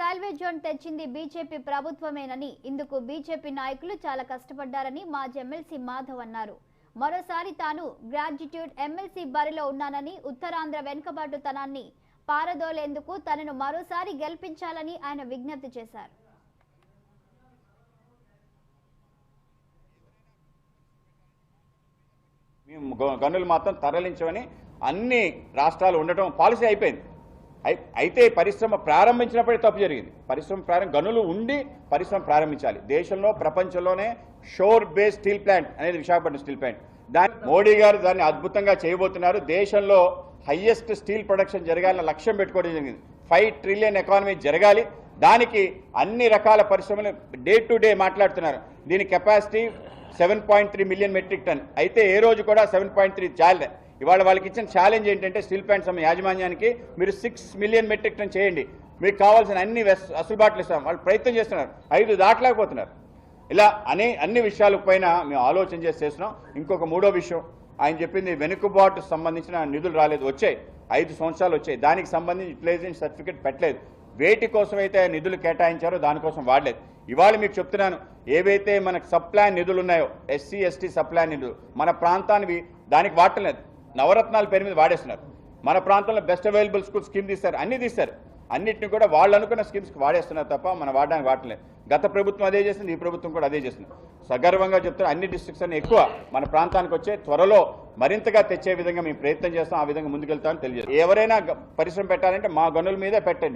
Railway zone తెచ్చింది BJP ప్రభుత్వమేనని ఇందుకు బీజేపీ నాయకులు చాలా కష్టపడ్డారని మాజీ ఎమ్మెల్సీ మాధవ్ అన్నారు. మరోసారి తాను గ్రాడ్యుట్యూడ్ ఎమ్మెల్సీ బరిలో ఉన్నానని ఉత్తరాంధ్ర వెనుకబాటుతనాన్ని పారదోలేందుకు తనను మరోసారి గెలిపించాలని ఆయన విజ్ఞప్తి చేశారు. మేము గనులు మాత్రం తరలించమని అన్ని రాష్ట్రాలు ఉండటం పాలసీ అయిపోయింది. అయితే పరిశ్రమ ప్రారంభించినప్పుడే తప్పు జరిగింది. పరిశ్రమ ప్రారంభ గనులు ఉండి పరిశ్రమ ప్రారంభించాలి. దేశంలో ప్రపంచంలోనే షోర్ బేస్ స్టీల్ ప్లాంట్ అనేది విశాఖపట్నం స్టీల్ ప్లాంట్. దాని మోడీ గారు దాన్ని అద్భుతంగా చేయబోతున్నారు. దేశంలో హయ్యెస్ట్ స్టీల్ ప్రొడక్షన్ జరగాలని లక్ష్యం పెట్టుకోవడం జరిగింది. ఫైవ్ ట్రిలియన్ ఎకానమీ జరగాలి. దానికి అన్ని రకాల పరిశ్రమలు డే టు డే మాట్లాడుతున్నారు. దీని capacity seven point three million metric ton. అయితే ఏ రోజు కూడా సెవెన్ పాయింట్ త్రీ ఇవాళ వాళ్ళకి ఇచ్చిన ఛాలెంజ్ ఏంటంటే స్టీల్ ప్లాంట్ సమ యాజమాన్యానికి మీరు సిక్స్ మిలియన్ మెట్రిక్ టన్ చేయండి. మీకు కావాల్సిన అన్ని వెస్ అసలుబాట్లు ఇస్తాం. వాళ్ళు ప్రయత్నం చేస్తున్నారు. ఐదు దాటలేకపోతున్నారు. ఇలా అనే అన్ని విషయాల పైన మేము ఆలోచన చేసి చేస్తున్నాం. ఇంకొక మూడో విషయం ఆయన చెప్పింది వెనుకబాటు సంబంధించిన నిధులు రాలేదు. వచ్చాయి. ఐదు సంవత్సరాలు వచ్చాయి. దానికి సంబంధించి యూటిలైజేషన్ సర్టిఫికేట్ పెట్టలేదు. వేటి కోసం అయితే నిధులు కేటాయించారో దానికోసం వాడలేదు. ఇవాళ మీకు చెప్తున్నాను ఏవైతే మనకు సప్లాన్ నిధులు ఉన్నాయో ఎస్సీ ఎస్టీ సప్లాన్ నిధులు మన ప్రాంతానికి దానికి వాడలేదు నవరత్నాల పేరు మీద వాడేస్తున్నారు. మన ప్రాంతంలో బెస్ట్ అవైలబుల్ స్కూల్ స్కీమ్ తీస్తారు అన్ని తీస్తారు అన్నింటిని కూడా వాళ్ళు అనుకున్న స్కీమ్స్కి వాడేస్తున్నారు తప్ప మనం వాడడానికి వాడలేదు గత ప్రభుత్వం అదే చేస్తుంది ఈ ప్రభుత్వం కూడా అదే చేస్తుంది సగర్వంగా చెప్తున్న అన్ని డిస్ట్రిక్ట్స్ అన్ని ఎక్కువ మన ప్రాంతానికి వచ్చే త్వరలో మరింతగా తెచ్చే విధంగా మేము ప్రయత్నం చేస్తాం ఆ విధంగా ముందుకెళ్తామని తెలియజేస్తాం ఎవరైనా పరిశ్రమ పెట్టాలంటే మా గనుల మీదే పెట్టండి.